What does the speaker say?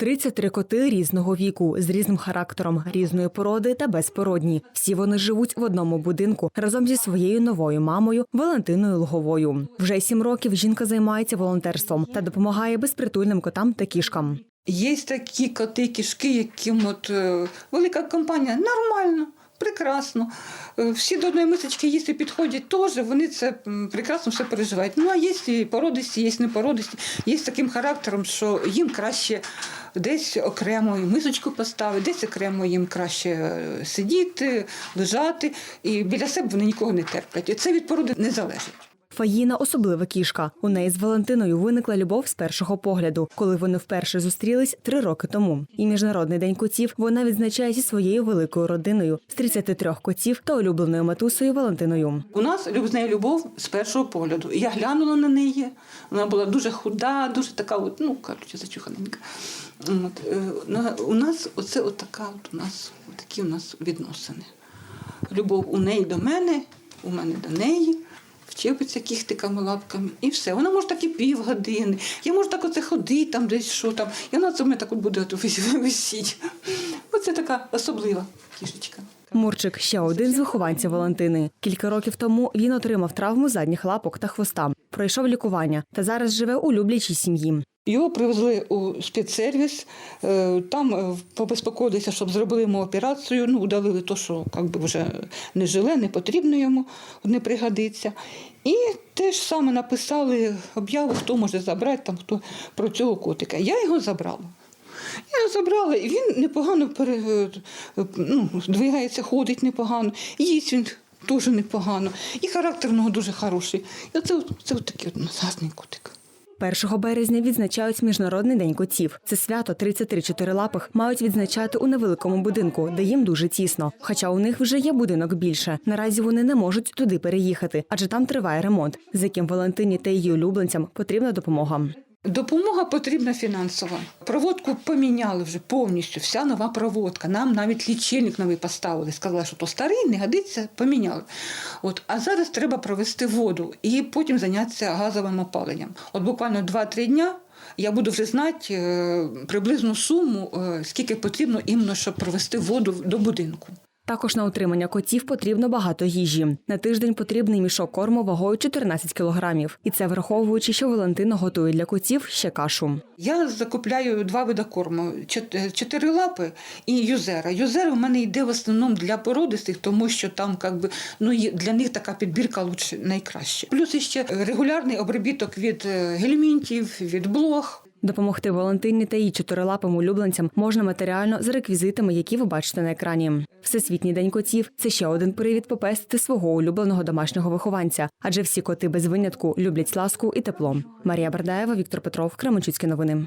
33 коти різного віку, з різним характером, різної породи та безпородні. Всі вони живуть в одному будинку разом зі своєю новою мамою Валентиною Луговою. Вже сім років жінка займається волонтерством та допомагає безпритульним котам та кішкам. Є такі коти, кішки, яким от е, велика компанія нормально. Прекрасно. Е, Всі до одної мисочки їсти підходять теж, вони це прекрасно все переживають. Ну, а є і породисті, є непородисті, є з таким характером, що їм краще десь окремо мисочку поставити, десь окремо їм краще е, сидіти, лежати, і біля себе вони нікого не терплять. І це від породи не залежить. Фаїна особлива кішка. У неї з Валентиною виникла любов з першого погляду, коли вони вперше зустрілись три роки тому. І міжнародний день котів вона відзначає зі своєю великою родиною з 33 котів та улюбленою матусею Валентиною. У нас з нею любов з першого погляду. Я глянула на неї. Вона була дуже худа, дуже така, от, ну кажучи, зачуханенька. От, е, у нас оце от така, от у нас такі у нас відносини. Любов у неї до мене, у мене до неї. Вчепиться кіхтиками, лапками, і все. Вона може так і півгодини. Я можу так оце ходити там десь що там. І вона це мене так от буде висіти. Оце така особлива кішечка. Мурчик ще один з вихованців Валентини. Кілька років тому він отримав травму задніх лапок та хвоста. Пройшов лікування та зараз живе у люблячій сім'ї. Його привезли у спецсервіс, е, там е, побезпокоїлися, щоб зробили йому операцію, ну, удалили те, що би, вже не жиле, не потрібно йому, не пригодиться. І те ж саме написали об'яву, хто може забрати там, хто про цього котика. Я його забрала. Я його забрала, і він непогано пере, е, ну, двигається, ходить непогано, їсть він теж непогано, і характер у нього дуже хороший. І от- це от такий от нас котик. 1 березня відзначають Міжнародний день котів. Це свято 33 чотирилапих мають відзначати у невеликому будинку, де їм дуже тісно. Хоча у них вже є будинок більше. Наразі вони не можуть туди переїхати, адже там триває ремонт, з яким Валентині та її улюбленцям потрібна допомога. Допомога потрібна фінансова. Проводку поміняли вже повністю, вся нова проводка. Нам навіть лічильник новий поставили. Сказали, що то старий, не годиться, поміняли. От, а зараз треба провести воду і потім зайнятися газовим опаленням. От буквально 2-3 дня я буду вже знати е, приблизну суму, е, скільки потрібно іменно, щоб провести воду до будинку. Також на утримання котів потрібно багато їжі. На тиждень потрібний мішок корму вагою 14 кілограмів. І це враховуючи, що Валентина готує для котів ще кашу. Я закупляю два види корму: е, чотири лапи і юзера. Юзер у мене йде в основному для породистих, тому що там би, ну, для них така підбірка лучше, найкраще. Плюс ще регулярний обробіток від е, гельмінтів, від блох. Допомогти Валентині та її чотирилапим улюбленцям можна матеріально за реквізитами, які ви бачите на екрані. Всесвітній день котів це ще один привід попестити свого улюбленого домашнього вихованця, адже всі коти без винятку люблять ласку і тепло. Марія Бардаєва, Віктор Петров, Кременчуцькі новини.